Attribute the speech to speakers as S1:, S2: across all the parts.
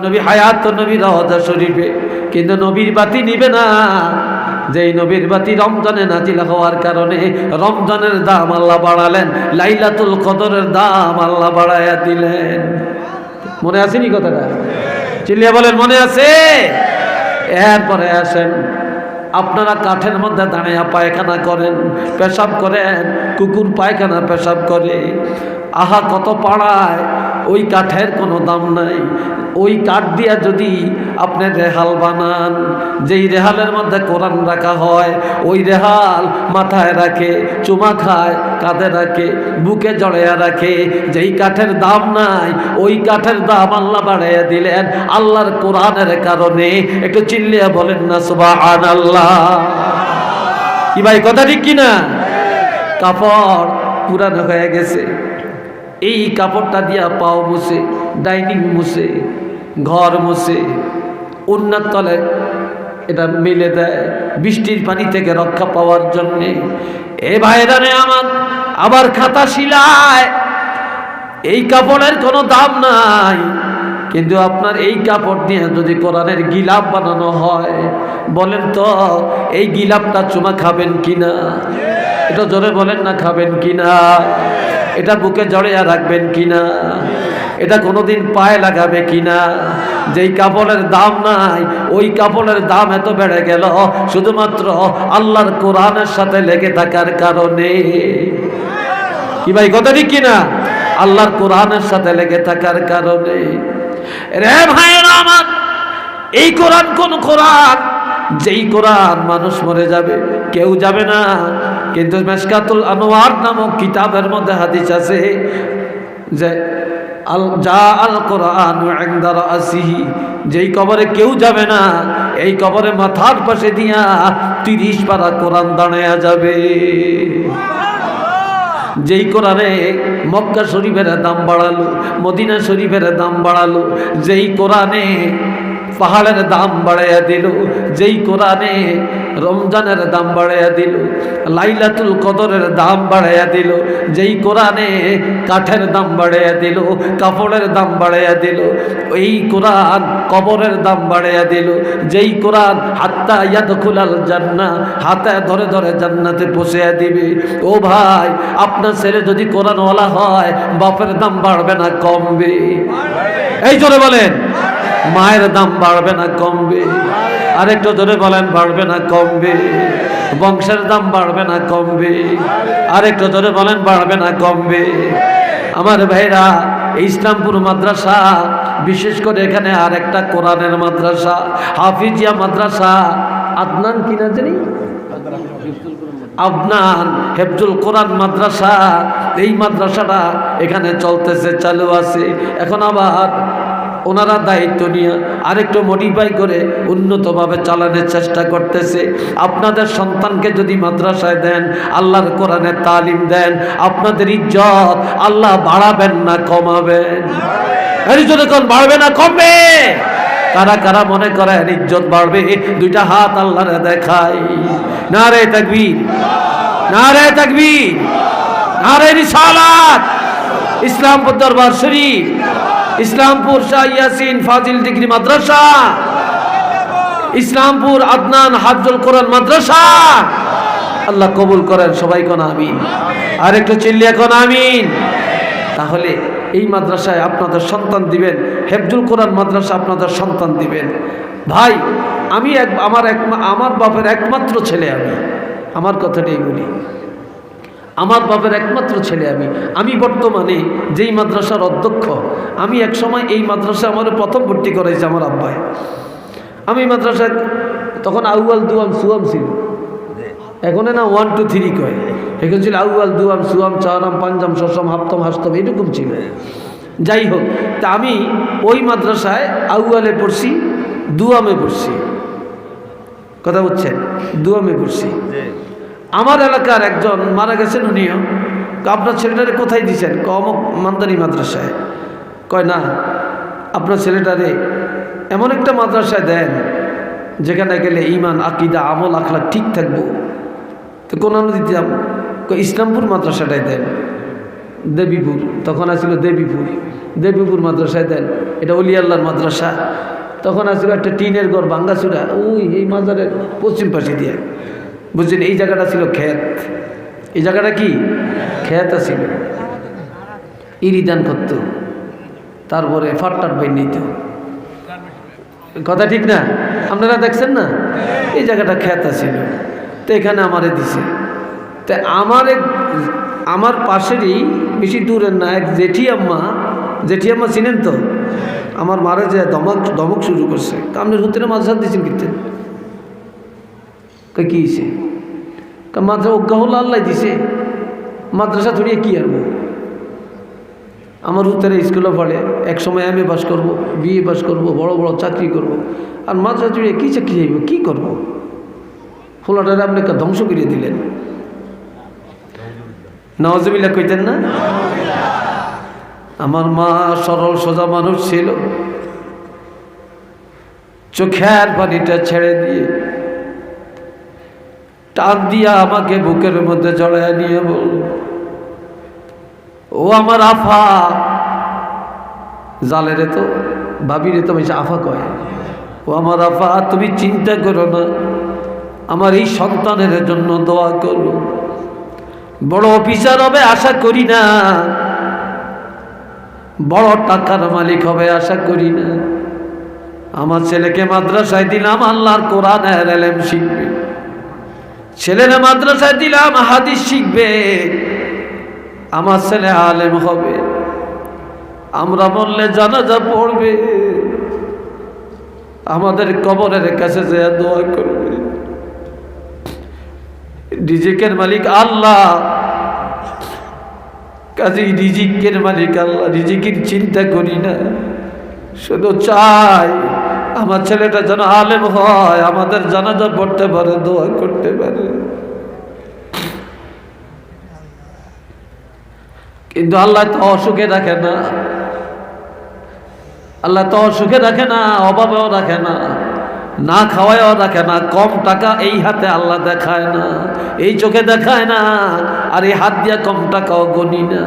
S1: নবী হায়াত নবী রওজা শরীফে। কিন্তু নবীর বাতি নিবে না। যেই নবীর বাতি রমজানে নাজিল হওয়ার কারণে রমজানের দাম আল্লাহ বাড়ালেন, লাইলাতুল কদরের দাম আল্লাহ বাড়াইয়া দিলেন। মনে আসেনি কথাটা? চিল্লিয়া বলেন, মনে আছে? এরপরে আসেন, আপনারা কাঠের মধ্যে দাঁড়িয়ে পায়খানা করেন, পেশাব করেন, কুকুর পায়খানা পেশাব করে। আহা, কত পাড়ায় ওই কাঠের কোনো দাম নাই। ওই কাঠ দিয়া যদি আপনি রেহাল বানান, যেই রেহালের মধ্যে কোরআন রাখা হয়, ওই রেহাল মাথায় রাখে, চুমা খায়, কাঁধে রাখে, বুকে জড়াইয়া রাখে, যেই কাঠের দাম নাই, ওই কাঠের দাম আল্লাহ বাড়াইয়া দিলেন আল্লাহর কোরআনের কারণে। একটু চিল্লিয়া বলেন না সুবাহ আল্লাহ কি ভাই, কথা ঠিক কিনা? কাপড় পুরানো হয়ে গেছে। এই কাপড়টা দিয়া পাও মুছে, ডাইনিং মুছে, ঘর মুছে উন্নত তলে এটা মেলে দেয় বৃষ্টির পানি থেকে রক্ষা পাওয়ার জন্যে। এ ভাইরানে আমার আবার খাতা শিলায়, এই কাপড়ের কোনো দাম নাই। কিন্তু আপনার এই কাপড় দিয়ে যদি কোরআনের গিলাপ বানানো হয়, বলেন তো, এই গিলাপটা চুমা খাবেন কিনা? এটা জোরে বলেন না, খাবেন কিনা? এটা বুকে জড়িয়ে রাখবেন কিনা? এটা কোনোদিন পায়ে লাগাবে কিনা? যেই কাপড়ের দাম নাই, ওই কাপড়ের দাম এত বেড়ে গেল। শুধুমাত্র আল্লাহর কোরআনের সাথে লেগে থাকার কারণে। কি ভাই, কথা ঠিক কিনা? আল্লাহর কোরআনের সাথে লেগে থাকার কারণে। রে ভাইয়েরা আমার, এই কোরআন কোন কোরআন? যেই কোরআন মানুষ মরে যাবে, কেউ যাবে না। কিন্তু মেসকাতুল আনোয়ার নামক কিতাবের মধ্যে হাদিস আছে যে আল যা আল কোরআন আসিহি যেই কবরে কেউ যাবে না, এই কবরে মাথার পাশে দিয়া তিরিশ পারা কোরআন দাঁড়ায়া যাবে। যেই কোরআনে মক্কা শরীফের দাম বাড়ালো, মদিনা শরীফের দাম বাড়ালো, যেই কোরআনে পাহাড়ের দাম বাড়াইয়া দিল, যেই কোরআনে রমজানের দাম বাড়াইয়া দিল, লাইলাতুল কদরের দাম বাড়াইয়া দিল, যেই কোরআনে কাঠের দাম বাড়াইয়া দিল, কাপড়ের দাম বাড়াইয়া দিল, এই কোরআন কবরের দাম বাড়াইয়া দিল, যেই কোরআন হাত্তা ইয়াদখুলাল জান্না, হাতে ধরে ধরে জান্নাতে পৌঁছাইয়া দিবে। ও ভাই, আপনার ছেলে যদি কোরআনওয়ালা হয়, বাপের দাম বাড়বে না, কমবে। এই জোরে বলেন। মায়ের দাম বাড়বে না কমবে। আরেকটু ধরে বলেন, বাড়বে না কমবে। বংশের দাম বাড়বে না কমবে। আরেকটু ধরে বলেন, বাড়বে না কমবে। আমার ভাইরা, ইসলামপুর মাদ্রাসা, বিশেষ করে এখানে আর একটা কোরআনের মাদ্রাসা, হাফিজিয়া মাদ্রাসা, আদনান কিনা জানি? আবনান হেফজুল কোরআন মাদ্রাসা, এই মাদ্রাসাটা এখানে চলতেছে, চালু আছে। এখন আবার ওনারা দায়িত্ব নিয়ে আরেকটু মডিফাই করে উন্নতভাবে চালানোর চেষ্টা করতেছে। আপনাদের সন্তানকে যদি মাদ্রাসায় দেন, আল্লাহর কোরআনের তালিম দেন, আপনাদের ইজ্জত আল্লাহ বাড়াবেন না, কমাবেন। কোন, বাড়বে না, কমবে। কারা কারা মনে করেন ইজ্জত বাড়বে, দুইটা হাত আল্লাহরে দেখাই না রে তাকবীর না রে তাকবীর না রে রিসালাত, ইসলামপুর শরীফ। ইসলামপুর শাহ ইয়াসিন ফাজিল ডিগ্রি মাদ্রাসা। ইসলামপুর আদনান হাফজুল কোরআন মাদ্রাসা। আল্লাহ কবুল করেন, সবাই কোন আমিন। আর একটু চিল্লিয়া কোন আমিন। তাহলে এই মাদ্রাসায় আপনাদের সন্তান দিবেন, হেফজুল কোরআন মাদ্রাসা আপনাদের সন্তান দিবেন। ভাই, আমি এক আমার এক আমার বাপের একমাত্র ছেলে আমি। আমার কথাটাই বলি আমার বাপের একমাত্র ছেলে আমি। আমি বর্তমানে যেই মাদ্রাসার অধ্যক্ষ, আমি এক সময় এই মাদ্রাসা আমার প্রথম ভর্তি করাইছে আমার আব্বাই। আমি মাদ্রাসায় তখন আউয়াল, দুয়াম, সুয়াম ছিল। এখন না ওয়ান টু থ্রি কয়। এখন ছিল আউয়াল, দুয়াম, সুয়াম চারাম পাঞ্জাম, সসম, হাপ্তম, হাস্তম, এরকম ছিল। যাই হোক, তা আমি ওই মাদ্রাসায় আউয়ালে পড়ছি, দুয়ামে পড়ছি। কথা বুঝছেন? দুয়ামে পড়ছি। আমার এলাকার একজন মারা গেছেন উনিও। আপনার ছেলেটারে কোথায় দিছেন? কমক মান্দানি মাদ্রাসায়। কয়, না, আপনার ছেলেটারে এমন একটা মাদ্রাসায় দেন যেখানে গেলে ইমান আকিদা, আমল আখলা ঠিক থাকব। তো কোন দিতাম ইসলামপুর মাদ্রাসাটাই দেন, দেবীপুর। তখন আসছিল দেবীপুর। দেবীপুর মাদ্রাসায় দেন, এটা অলি আল্লাহর মাদ্রাসা। তখন আসছিল একটা টিনের ঘর বাঙ্গাসুরা ওই, এই মাজারের পশ্চিম পাশে দিয়ে। বুঝছেন, এই জায়গাটা ছিল ক্ষেত। এই জায়গাটা কি? ক্ষেত ছিল ইরিদান করত। তারপরে ফাটটাট বাই নিত। কথা ঠিক না? আপনারা দেখছেন না? এই জায়গাটা খ্যাত ছিল তো এখানে আমারে দিছে। তো আমার এক আমার পাশেরই, বেশি দূরের না, এক জেঠি আম্মা জেঠি আম্মা চিনেন তো? আমার মারে যে দমক দমক শুরু করছে। তা আপনি হুতের মাদ্রাসা দিয়েছেন কীর্তেন কী হয়েছে মাদ্রাসা অজ্ঞা হলো আল্লাহ দিছে। মাদ্রাসা ধরিয়ে কী আনব? আমার উত্তরে স্কুলে পড়ে, এক সময় এম এ পাস করব বিএ পাস করব, বড় বড় চাকরি করব। আর মাদ্রাসা জুড়ে কী চাকরি যাইব কী করব? ফোলাটারে আপনি ধ্বংস করে দিলেন। নওয়াজবিল্লা কইতেন না? আমার মা সরল সোজা মানুষ ছিল। চোখের পানিটা ছেড়ে দিয়ে টান দিয়া আমাকে বুকের মধ্যে জড়ায় নিয়ে বল ও আমার আফা, জালেরে তো, ভাবিরে তো বেশি আফা কয়। ও আমার আফা, তুমি চিন্তা করো না, আমার এই সন্তানের জন্য দোয়া করো। বড় অফিসার হবে, আশা করি না। বড় টাকার মালিক হবে, আশা করি না। আমার ছেলেকে মাদ্রাসায় দিলাম, আল্লাহর কোরআন শিখবে। ছেলেরা মাদ্রাসায় দিলাম, হাদিস শিখবে। আমার ছেলে আলেম হবে। আমরা বললে জানাজা পড়বে। আমাদের কবরের কাছে যে দোয়া করবে। রিজিকের মালিক আল্লাহ। কাজে রিজিকের মালিক আল্লাহ। রিজিকের চিন্তা করি না। শুধু চাই আমার ছেলেটা যেন আলেম হয়, আমাদের জানাজা পড়তে পারে, দোয়া করতে পারে। কিন্তু আল্লাহ তো অসুখে রাখে না। আল্লাহ তো অসুখে রাখে না, অভাবেও রাখে না না খাওয়ায়ও রাখে না, কম টাকা এই হাতে আল্লাহ দেখায় না, এই চোখে দেখায় না, আর এই হাত দিয়া কম টাকাও গনি না।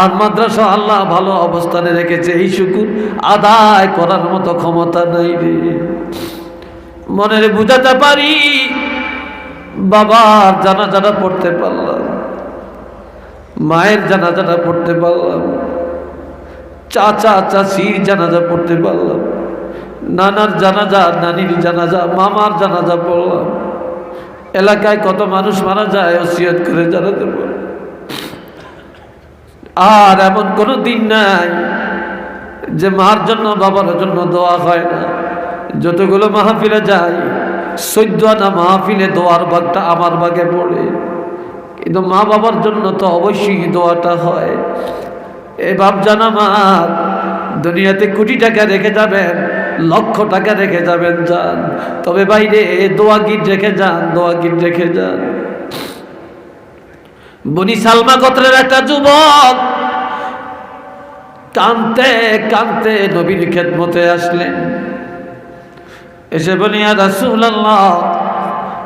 S1: আর মাদ্রাসা আল্লাহ ভালো অবস্থানে রেখেছে, এই শুকুর আদায় করার মতো ক্ষমতা নাই রে। মনের বুঝাতে পারি, বাবার জানাজানা পড়তে পারলাম, মায়ের জানাজাটা পড়তে পারলাম, চাচা, চাচির জানাজা পড়তে পারলাম, নানার জানাজা, নানির জানাজা, মামার জানাজা পড়লাম। এলাকায় কত মানুষ মারা যায়, ওসিয়ত করে জানাতে পারলাম। আর এমন কোনো দিন নাই যে মার জন্য, বাবার জন্য দোয়া হয় না। যতগুলো মাহফিলে যায় সৈদ্য আনা মাহফিলে দোয়ার বাগটা আমার বাগে পড়ে। কিন্তু মা বাবার জন্য তো অবশ্যই দোয়াটা হয়। এ বাপ জানা মার দুনিয়াতে কোটি টাকা রেখে যাবেন, লক্ষ টাকা রেখে যাবেন যান তবে বাইরে দোয়া গিট রেখে যান, দোয়া গিট রেখে যান। বনি সালমা গোত্রের একটা যুবক কানতে কানতে নবীর খেদমতে আসলেন এসে বলি আর রাসূলুল্লাহ,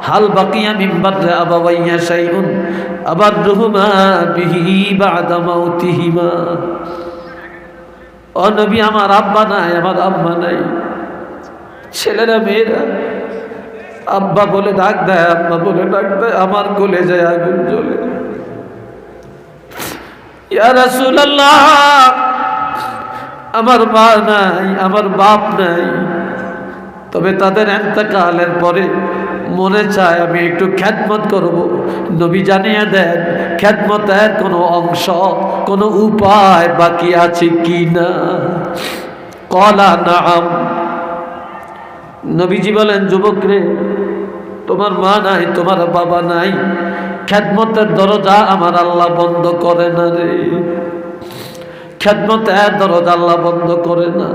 S1: হাল বাকিয়া মিম্বার আবাবাইয়া শাইউন আবার রুহুমা বিহি বাদা মাউতিহিমা। ও নবী, আমার আব্বা নাই, আমার আব্বা নাই, ছেলেরা, মেয়েরা, আব্বা বলে ডাক দেয় আব্বা বলে ডাক দেয়, আমার কোলে যায় আগুন জ্বলে। আমার মা নাই, আমার বাপ নাই। তবে তাদের এন্তকালের পরে মনে চায়, আমি একটু খ্যাতমত করব। নবী জানিয়ে দেন খ্যাতমতের কোনো অংশ, কোনো উপায় বাকি আছে কি না? কলা নাম নবীজি বলেন যুবক রে তোমার মা নাই, তোমার বাবা নাই। খ্যাতমতের দরজা আমার আল্লাহ বন্ধ করে না রে। খ্যাতমতের দরজা আল্লাহ বন্ধ করে না।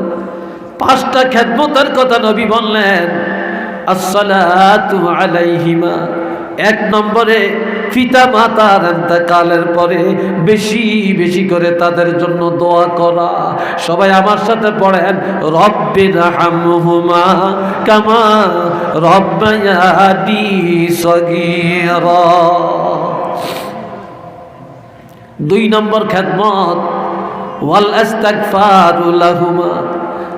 S1: পাঁচটা খ্যাতমতের কথা নবী বললেন আলাইহিমা। এক নম্বরে, পিতা মাতার কালের পরে বেশি বেশি করে তাদের জন্য দোয়া করা। সবাই আমার সাথে পড়েন রব্বির হামহুমা কামা রব্বায়াদি সগীরা। দুই নম্বর খেদমত, ওয়াল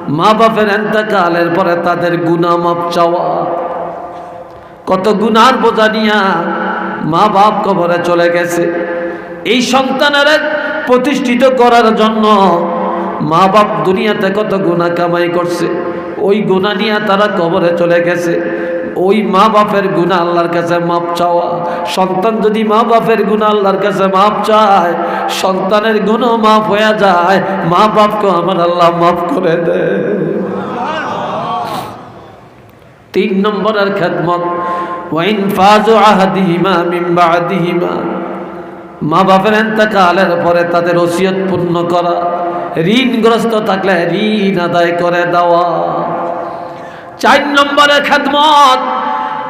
S1: মা বাপের এন্তকালের পরে তাদের গুনাহ মাপ চাওয়া। কত গুনার বোঝা নিয়া মা বাপ কবরে চলে গেছে। এই সন্তানের প্রতিষ্ঠিত করার জন্য মা বাপ দুনিয়াতে কত গুণা কামাই করছে। ওই গুণা নিয়ে তারা কবরে চলে গেছে। ওই মা বাপের গুণা আল্লাহর কাছে মাপ চাওয়া। সন্তান যদি মা বাপের গুণা আল্লাহর কাছে মাপ চায়, সন্তানের গুণও মাপ হয়ে যায়, মা বাপকে আমার আল্লাহ মাফ করে দেয় তিন নম্বরের খেদমত, ওয়াইন ফাজু আহাদিহিমা মিন বাদিহিমা। মা বাপের এন্তকালের পরে তাদের ওসিয়ত পূর্ণ করা, ঋণগ্রস্ত থাকলে ঋণ আদায় করে দেওয়া। চার নম্বরের খেদমত,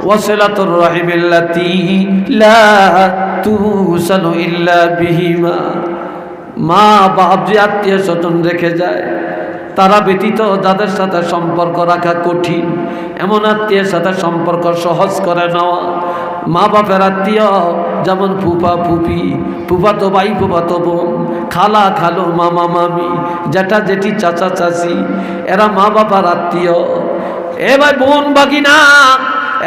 S1: ওয়াসিলাতুর রহিমিল্লাতি লা তুসানু ইল্লা বিহিমা। মা বাপ যে আত্মীয় স্বজন রেখে যায়, তারা ব্যতীত যাদের সাথে সম্পর্ক রাখা কঠিন, এমন আত্মীয়ের সাথে সম্পর্ক সহজ করে নেওয়া। মা বাপের আত্মীয় যেমন ফুফা ফুফি ফুফাতো ভাই ফুফাতো বোন, খালা খালো, মামা মামি, জ্যাঠা জেঠি চাচা চাচি, এরা মা বাবার আত্মীয়। এ ভাই বোন বাগিনা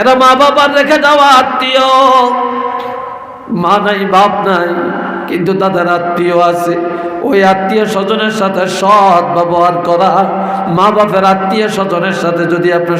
S1: এরা মা বাবার রেখে যাওয়া আত্মীয়। মা নাই, বাপ নাই, কিন্তু তাদের আত্মীয় আছে। ওই আত্মীয় স্বজনের সাথে সৎ ব্যবহার করা, মা বাপের আত্মীয় স্বজনের সাথে যদি আপনি